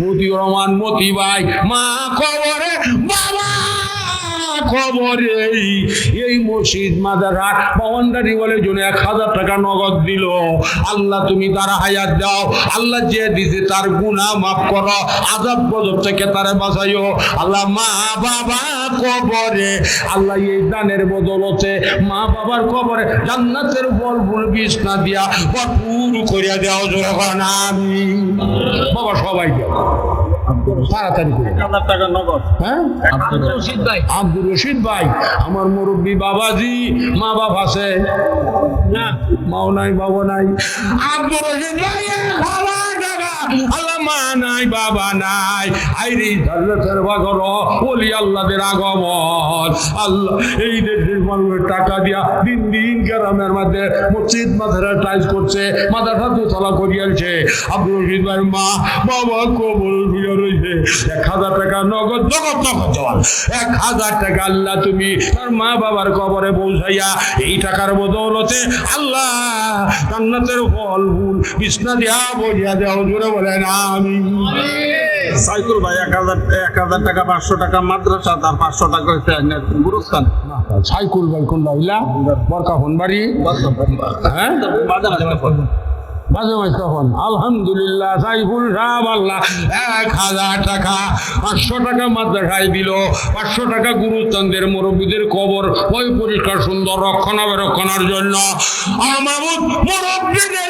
মতিউর রহমান মতি ভাই মা খবরে বাবা খবরে এই মসজিদ মাদারা বাউন্ডারি বলে জন্য এক হাজার টাকা নগদ দিল। আল্লাহ তুমি তার হায়াত দাও। আল্লাহ যে দিছে তার গুনাহ মাফ করো। আজাব গজব থেকে তারে বাঁচাইও। আল্লাহ মা বাবা কবরে, আল্লাহ এই দানের বদলতে মা বাবার কবরে জান্নাতের বল বিছনা দিয়া ভরপুর করিয়া দেওয়া যখন আমি বাবা সবাই দেও তাড়াতাড়ি করে। হাজার টাকা নগদ। হ্যাঁ? আব্দুর রশিদ ভাই। আব্দুর রশিদ ভাই আমার মুরব্বী বাবাজি মা বাপ আছে? না। মাও নাই বাবা নাই। আব্দুর রশিদ ভাই মা নাই, বাবা নাই। আইরি জান্নাতের বাগর ওলি আল্লাহদের আগমন। আল্লাহ, এই দেশের মানুষের টাকা দিয়া দিন দিন গ্রামের মধ্যে মসজিদ মাথারা টাইজ করছে মাথাটা দোতলা করিয়াছে আব্দুর রশিদ ভাই মা, বাবা কবল হইয়া রয়েছে এক হাজার টাকা নগদ নগদ নগদ দেওয়াল এক হাজার টাকা আল্লাহ তুমি তার মা বাবার কবরে পৌঁছাইয়া এই টাকার বদৌলতে আল্লাহ জান্নাতের ফল, ফুল, বিছনা দিয়া বলিয়া দেওয়া জুড়ে বলেন আমি সাইকুল ভাই এক হাজার এক হাজার টাকা পাঁচশো টাকা মাদ্রাসা তার পাঁচশো টাকা গুরুস্থান। সাইকুল ভাই কোন বরকা হনবাড়ি। বাড়ি হ্যাঁ? মাঝে মাঝে তখন। আলহামদুলিল্লাহ, সাইফুল আল্লাহ, এক হাজার টাকা, পাঁচশো টাকা মাদ্রাসায় দিল। পাঁচশো টাকা গুরুত্বদের মুরব্বীদের কবর। ওই পরিষ্কার, সুন্দর রক্ষণাবেক্ষণের জন্য।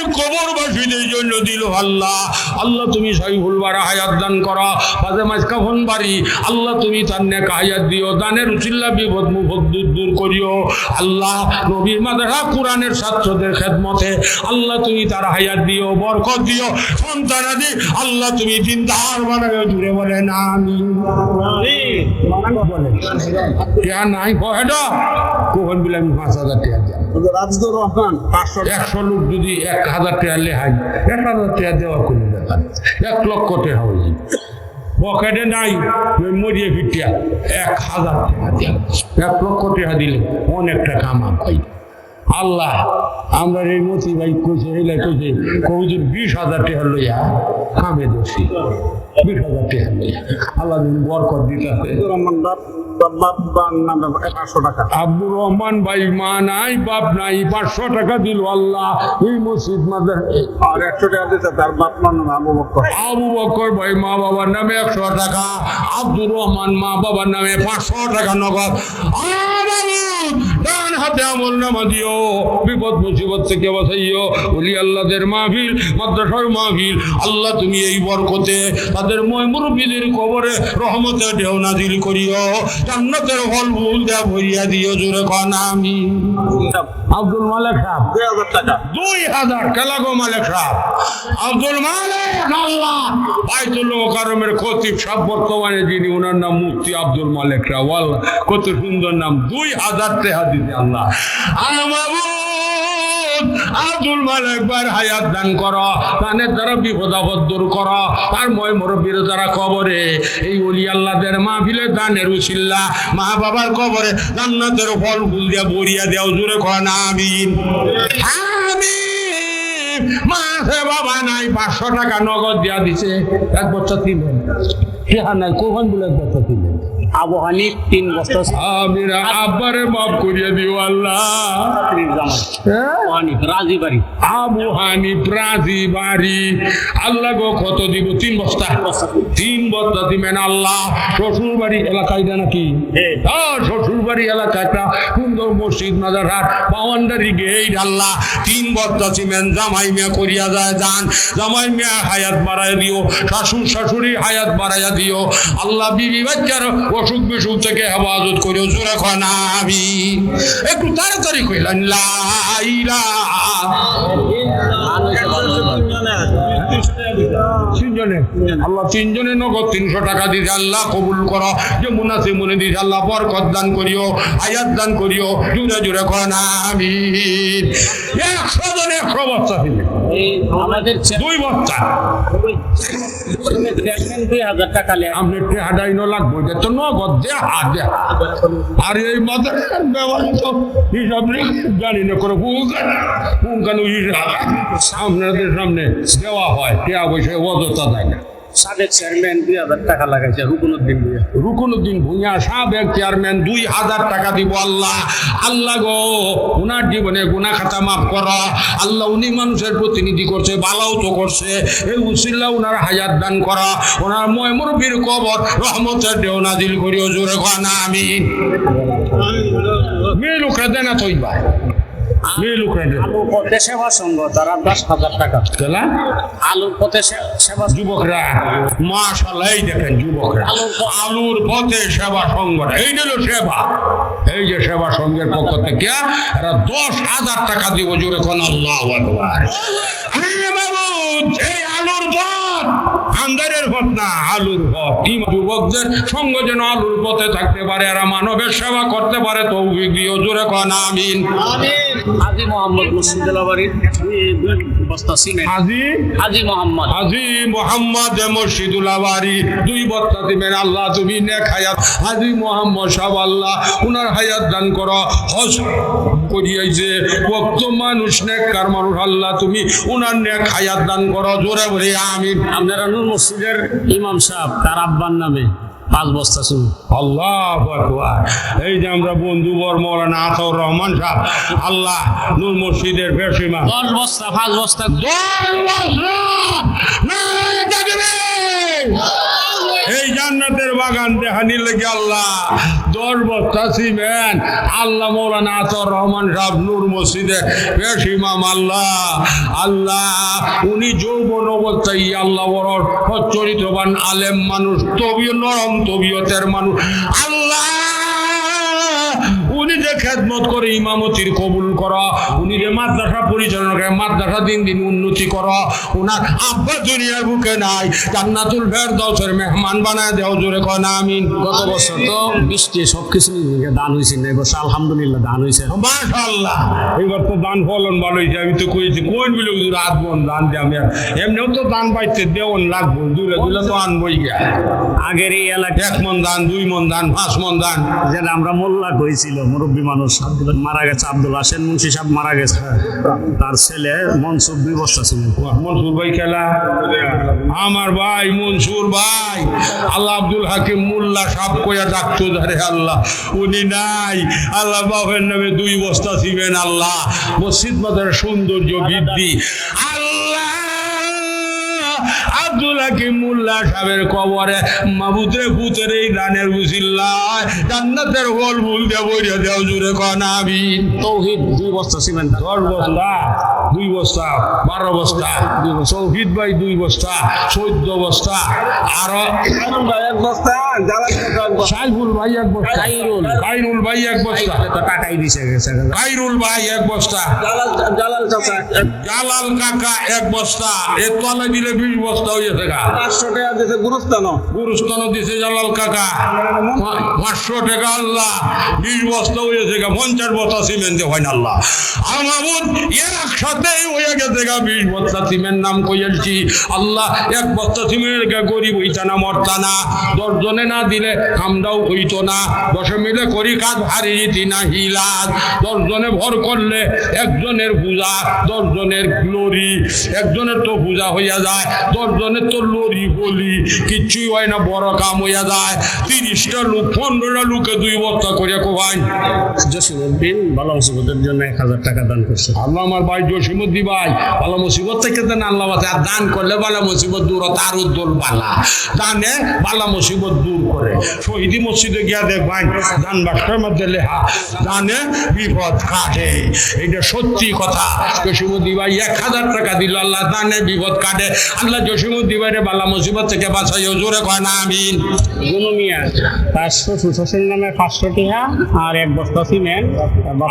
কবরবাসীদের জন্য দিল আল্লাহ। আল্লাহ, তুমি সাইফুল বারা হায়াত দান করা। মাঝে মাঝে কাফন বাড়ি। আল্লাহ, তুমি তার নেক হায়াত দিও। দানের উচিল্লা, বিপদ মুফদ দূর দূর করিও। আল্লাহ, নবীর মাদ্রাসা, কোরআনের ছাত্রদের খেদমতে। আল্লাহ, তুমি তার হায়াত দিও, বরকত দিও। সন্তানাদি আল্লাহ তুমি চিন্তার বানাবে, জুড়ে বলে না, আমি। নাই কহেটা কখন বলে আমি পাঁচ হাজার টিয়া দিলাম রাজদুর রহমান পাঁচশো একশো লোক যদি এক হাজার টাকা লেহাই, এক হাজার টাকা দেওয়া কোনো ব্যাপার। এক লক্ষ টাকা হয়ে পকেটে নাই মরিয়ে ফিটিয়া এক হাজার টাকা দিয়া এক লক্ষ টাকা দিলে অনেক টাকা আমার পাই আল্লাহ আমরা এই মতি ভাই কইছে এলে কইছে কবিদের বিশ হাজার টাকা লইয়া কামে দোষী। বিশ হাজার টাকা লইয়া। আল্লাহ বরকত দিতে টাকা। আব্দুর রহমান ভাই মা নাই বাপ নাই পাঁচশো টাকা দিল আল্লাহ। এই মসজিদ মাদের আর একশো টাকা দিতে তার বাপ নাম আবু বক্কর। আবু বকর ভাই মা বাবার নামে একশো টাকা। আব্দুর রহমান মা বাবার নামে পাঁচশো টাকা নগদ। ডান হাতে আমল নামা দিও। বিপদ মুসিবত থেকে বাঁচাইও। বলি, আল্লাহদের মাহফিল, মাদ্রাসার মাহফিল, আল্লাহ তুমি এই বরকতে তাদের ময় মুরব্বীদের কবরে রহমতে ঢেউ নাজিল করিও। জান্নাতের ফল ফুল দেয়া ভরিয়া দিও জোরে কন আমি আব্দুল মালিক সাহেব, দুই হাজার কেলাগো মালিক সাহেব। আব্দুল মালিক আল্লাহ, বাইতুল মোকারমের খতিব বর্তমানে যিনি, ওনার নাম মুফতি আব্দুল মালিক সাহেব। আল্লাহ কত সুন্দর নাম। দুই হাজার টাকা দিতে আল্লাহ। আব্দুল মালিক বার হায়াত দান কর তানের দ্বারা বিপদ আপদ দূর কর, তার ময় মুরব্বীর দ্বারা কবরে। এই অলি আল্লাহদের মাহফিলে দানের উচিল্লা। মা বাবার কবরে জান্নাতের ফল ফুল দিয়া বরিয়া দেও জুড়ে খান আমিন। আমিন। মাসে বাবা নাই, পাঁচশো টাকা নগদ দিয়া দিছে, এক বছর তিনজন নাই কখন বলে এক বছর আবু হানিফ তিন বছর আমিরা আব্বারে মাফ করিয়া দিও আল্লাহ। হ্যাঁ? হানিফ রাজি বাড়ি। আবু বাড়ি। আল্লাহ গো কত দিব? তিন বস্তা। তিন বস্তা। দিবেন আল্লাহ। শ্বশুর বাড়ি এলাকায় দেয় নাকি? শ্বশুর বাড়ি সুন্দর মসজিদ বাউন্ডারি গেট আল্লাহ। তিন বস্তা সিমেন্ট জামাই মিয়া করিয়া যায় যান। জামাই মিয়া হায়াত বাড়াই দিও শাশুর শাশুড়ি হায়াত বাড়াইয়া দিও। আল্লাহ বিবি বাচ্চার অসুখ বিসুখ থেকে হেফাজত করিও। জোরে খানা একটু তাড়াতাড়ি কইলেন আল্লাহ তিনজনে নগদ তিনশো টাকা দিতে আল্লাহ কবুল করো। যে মনে দিতে আল্লাহ বরকত দান করিও। আয়াত দান করিও। জুড়ে জুড়ে করেন আমি একশো একশো বস্তা দিলে আমাদের দুই বস্তা। হাজার টাকা লে আপনি টেহাডাই ন লাগবো যে তো নগদ দে হাত দে আর এই মাদ্রাসার ব্যবস্থা হিসাব নেই জানি না করে পুঙ্কানু হিসাব? আপনাদের সামনে দেওয়া হয় টেয়া পয়সা অযথা না সাবেক চেয়ারম্যান দুই হাজার টাকা লাগাইছে, রুকুনুদ্দিন দিয়ে রুকনুদ্দিন ভুঁইয়া, সাবেক চেয়ারম্যান দুই হাজার টাকা দিব আল্লাহ। আল্লাহ গো, উনার জীবনে গুনা খাতা মাফ করো। আল্লাহ উনি মানুষের প্রতিনিধি করছে, বালাও তো করছে। এই উসিল্লা উনার হায়াত দান করা। ওনার ময় মুরব্বীর কবর রহমতের দেও নাজিল করিও, জোরে খানা আমি মেয়ে লোকরা দেনা তৈবা। আলুর পথে সেবা সংঘ তারা দশ হাজার টাকা। আলুর পথে সেবা যুবকরা মাশাল্লাহ এই দেখেন যুবকরা। আলুর পথে সেবা এই সেবা। এই যে সেবা সংঘের পক্ষ থেকে এরা দশ হাজার টাকা দিব জোরে কোন আল্লাহ আকবার। আরে এই আলুর পথ। আন্দারের পথ না আলুর পথ। যুবকদের সঙ্গ যেন আলুর পথে থাকতে পারে এরা মানবের সেবা করতে পারে তৌফিক দিও জোরে কোন আমিন। হাজি মোহাম্মদ মুর্শিদুল্লাহ বাড়ির দুই দুই বস্তা সিমেন্ট। আজি হাজি মোহাম্মদ। হাজি মোহাম্মদ মসজিদুল আবারি দুই আল্লাহ তুমি নেক হায়াত। হাজি মোহাম্মদ আল্লাহ উনার হায়াত দান করো। হজ করিয়াইছে ভক্ত মানুষ নেককার মানুষ আল্লাহ তুমি উনার নেক হায়াত দান করো। জোরে বলে আমিন। আপনারা নূর মসজিদের ইমাম সাহেব তার আব্বার নামে। পাঁচ বস্তা চুল। আল্লাহ এই যে আমরা বন্ধু বর মৌলানা আতর রহমান সাহেব আল্লাহ নূর মসজিদের বেশিমা দশ বস্তা পাঁচ বস্তা। এই জান্নাতের বাগান দেখানি লেগে আল্লাহ। দশ বস্তা আল্লাহ মৌলানা আতর রহমান সাহেব নূর মসজিদে। বেশ ইমাম আল্লাহ। আল্লাহ, উনি যৌবন অবস্থায় আল্লাহ বড় সচ্চরিত্রবান আলেম মানুষ, তবিও নরম তবিয়তের মানুষ। আল্লাহ খেদমত করে ইমামতির কবুল করা উনি যে মাদ্রাসা পরিচালনা করে মাদ্রাসা দিন দিন উন্নতি করা ওনার আব্বা দুনিয়ার বুকে নাই জান্নাতুল ফেরদাউসের মেহমান বানায় দেও জোরে কয় না আমিন। গত বছর তো বৃষ্টি সব কিছু দান হয়েছে না এবছর আলহামদুলিল্লাহ দান হয়েছে মাশাআল্লাহ। এবার তো দান ফলন ভালো হয়েছে আমি তো কইছি কোন বিলে রাত বন দান দিয়ে আমি এমনিও তো দান পাইতে দেওয়ান লাগবো দুলে দুলে তো আনবই গিয়া। আগের এই এলাকায় এক মন দান দুই মন দান পাঁচ মন দান। যেটা আমরা মোল্লা কইছিল মুরব্বী মানুষ মারা গেছে, আব্দুল হাসেন মুন্সি সাহেব মারা গেছে। তার ছেলে মনসুর দুই বস্তা ছিল। মনসুর ভাই খেলা। আমার ভাই মনসুর ভাই। আল্লাহ আব্দুল হাকিম মোল্লা সাপ কইয়া ডাকতো ধরে আল্লাহ, উনি নাই। আল্লাহ বাবের নামে দুই বস্তা ছিবেন আল্লাহ। মসজিদ মাদের সৌন্দর্য বৃদ্ধি। আল্লাহ আব্দুল হাকিম মোল্লা সাহেবের কবরে মাবুদরে ভূতের এই দানের বুঝিল্লায় জান্নাতের হল ভুল দিয়ে বইরে দেও জুড়ে কনা আমিন। তৌহিদ দুই বস্তা সিমেন্ট। দশ বস্তা দুই বস্তা বারো বস্তা চৌহিদ ভাই দুই বস্তা চোদ্দ বস্তা আরও এক বস্তা সাইফুল ভাই এক বস্তা। খাইরুল। খাইরুল ভাই এক বস্তা। টাকাই দিছে গেছে খাইরুল ভাই এক বস্তা। জালাল চাচা জালাল কাকা এক বস্তা। এ তলে দিলে বিশ বস্তা হয়েছে গা। পাঁচশো টাকা দিতে গুরুস্থান গুরুস্থান দিছে জালাল কাকা। পাঁচশো টাকা আল্লাহ। বিশ বস্তা হয়েছে গা পঞ্চাশ বস্তা সিমেন্ট হয় না আল্লাহ। আমাবুদ এর একসাথে হয়ে গেছে গা বিশ বস্তা সিমেন্ট নাম কইয়াছি আল্লাহ এক বস্তা সিমেন্টের গা গরিব হইতা না মরতা না। দশজনে না দিলে আমরাও হইতো না। দশে মিলে করি কাজ হারি রীতি না হিলাজ। দশজনে ভর করলে একজনের পূজা দশজনের গ্লোরি একজনের তো পূজা হইয়া যায়। দশজনের তো লরি বলি কিচ্ছুই হয় না বড় কাম হইয়া যায়। তিরিশটা লোক পনেরোটা লোকে দুই বস্তা করিয়া কোভাই জসিমুদ্দিন ভালো মুসিবতের জন্য এক হাজার টাকা দান করছে। আল্লাহ আমার ভাই জসিমুদ্দি ভাই ভালো মুসিবত থেকে দেন আল্লাহ আর দান করলে বালা মুসিবত দূর বালা। দানে বালা মুসিবত দূর করে। শহীদি মসজিদে গিয়া দেখবাই দান বাক্সের মধ্যে লেখা দানে বিপদ কাটে। এটা সত্যি কথা। জসিমুদ্দি ভাই এক হাজার টাকা দিল আল্লাহ দানে বিপদ কাটে। আল্লাহ জসিমুদ্দি ভাইরে বালা মুসিবত থেকে বাঁচাইও জোরে কয় না আমিন। গুনু মিয়া শ্বশুর শ্বশুর নামে পাঁচশো টাকা আর এক বস্তা সিমেন্ট।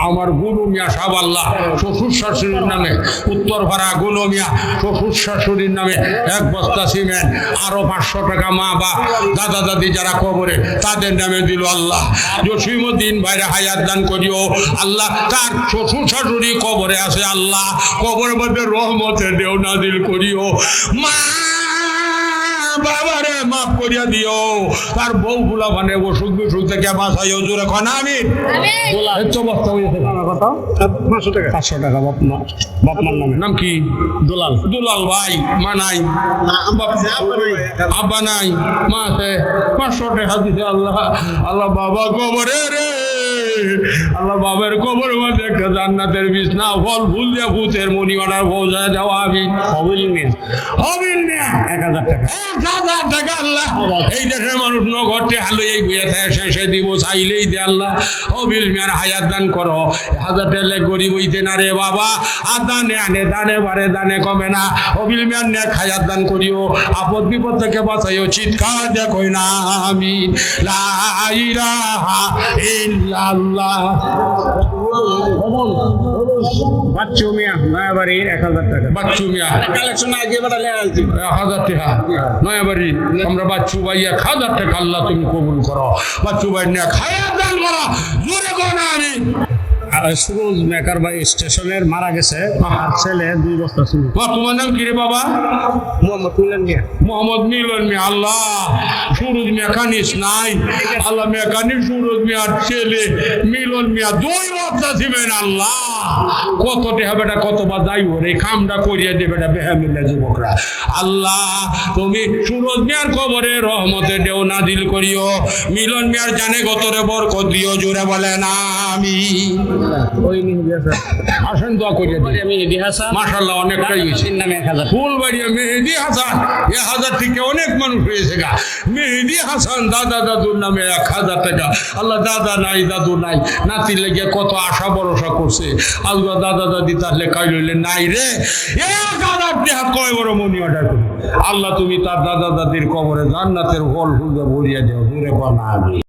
আমার গুরু মিয়া সাহ আল্লাহ শ্বশুর শাশুড়ির নামে। উত্তর ভাড়া গুলো মিয়া শ্বশুর শাশুড়ির নামে এক বস্তা সিমেন্ট আরও পাঁচশো টাকা মা বা দাদা দাদি যারা কবরে তাদের নামে দিল আল্লাহ। জসিমুদ্দিন ভাইরা হায়াত দান করিও। আল্লাহ তার শ্বশুর শাশুড়ি কবরে আছে আল্লাহ। কবরের মধ্যে রহমতের দেও নাজিল করিও। মা বাবারে মাফ করিয়া দিও। তার বউ গুলা মানে অসুখ বিসুখ থেকে জোরে খান আমি বস্তা হয়েছে পাঁচশো টাকা। পাঁচশো টাকা বাপ মা নামে। নাম কি? দুলাল। দুলাল ভাই মা নাই। আব্বা নাই। মা আছে। পাঁচশো টাকা দিছে আল্লাহ। আল্লাহ বাবা কবরে রে। আল্লাহ বাবার কবর মধ্যে একটা জান্নাতের বিছনা ফল ফুল দিয়া ভূতের মনি অর্ডার পৌঁছায় দেওয়া আমি হবিল মিয়া। হবিল এক হাজার টাকা। এক হাজার টাকা আল্লাহ। এই দেশের মানুষ নগরতে হালো এই বইয়ে থাকে শেষে দিব চাইলেই দে আল্লাহ। হবিল মিয়ার হায়াত দান করো। হাজার টেলে গরিব হইতে না রে বাবা। আর দানে আনে দানে বারে দানে কমে না। হবিল মিয়ার নেক হায়াত দান করিও। আপদ বিপদ থেকে বাঁচাইও। চিৎকার দেখো না আমি লা ইলাহা ইল্লাল্লাহ বাচ্চু মিয়া নয়াবাড়ি এক হাজার টাকা। বাচ্চু মিয়া কালেকশন আগে বাটালে আনছি। এক হাজার টাকা। নয়াবাড়ি আমরা বাচ্চু ভাই এক হাজার টাকা আল্লাহ তুমি কবুল করো। বাচ্চু ভাই নিয়ে খায়া দান করো। জোরে করো না আমি। সুরজ মেকার ভাই স্টেশনের মারা গেছে আর ছেলে দুই বস্তা ছিল। তোমার নাম কি রে বাবা? মোহাম্মদ মিলন মিয়া। মোহাম্মদ মিলন মিয়া আল্লাহ সুরজ মেকানিস নাই। আল্লাহ মেকানিক সুরজ মিয়ার ছেলে মিলন মিয়া দুই বস্তা ছিবেন আল্লাহ। কত টেহা বেটা কতবার যাই ওর কামটা করিয়ে দে বেটা বেহা মিলে যুবকরা। আল্লাহ তুমি সুরজ মিয়ার কবরে রহমতে দেও নাদিল করিও। মিলন মিয়ার জানে গতরে বরকত দিও জোরে বলে না আমি ওই মেহেদি হাসান আসেন দোয়া করিয়ে দিই মেহেদি হাসান। মাশাল্লাহ অনেকটাই হয়েছে। নামে এক হাজার। ফুলবাড়িয়া মেহেদি হাসান। এ হাজার থেকে অনেক মানুষ হয়েছে গা। মেহেদি হাসান দাদা দাদুর নামে এক হাজার টাকা। আল্লাহ দাদা নাই দাদু নাই। নাতি লেগে কত আশা ভরসা করছে। আল্লাহ দাদা দাদি তাহলে কাই লইলে নাই রে। এক হাজার টাকা কয় বড় মনি অর্ডার করি। আল্লাহ তুমি তার দাদা দাদির কবরে জান্নাতের ফল ফুল ভরিয়া দেও। দূরে কনা আমি।